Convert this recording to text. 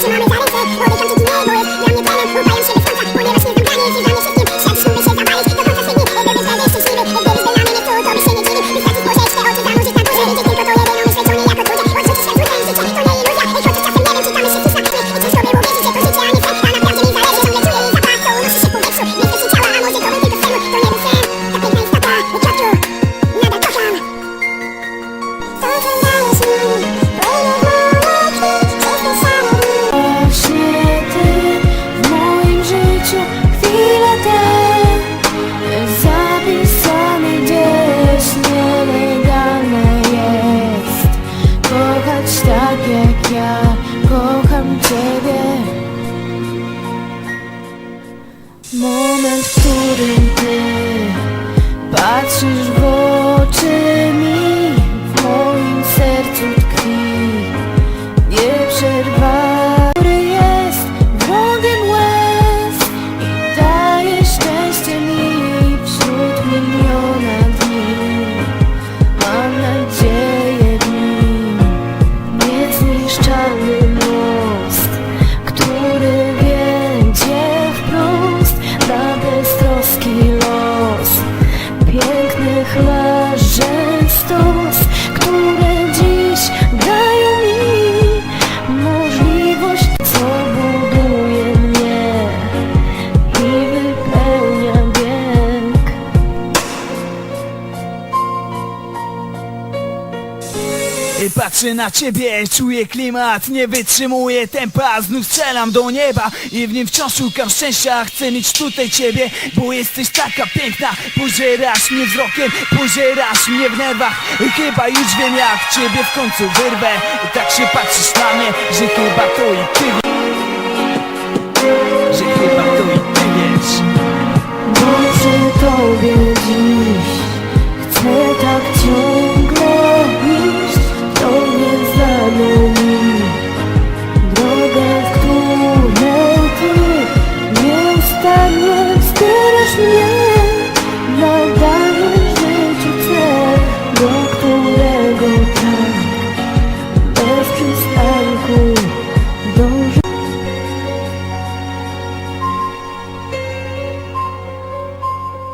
Tsunami Moment, w którym ty patrzysz w oczy mi W moim sercu tkwi nieprzerwanie. Y, Patrzę na ciebie, czuję klimat Nie wytrzymuję tempa, znów strzelam do nieba I w nim wciąż szukam szczęścia. Chcę mieć tutaj ciebie, bo jesteś taka piękna. Pożerasz mnie wzrokiem, pożerasz mnie w nerwach. Chyba już wiem jak ciebie w końcu wyrwę. Tak się patrzysz na mnie, że chyba to i ty.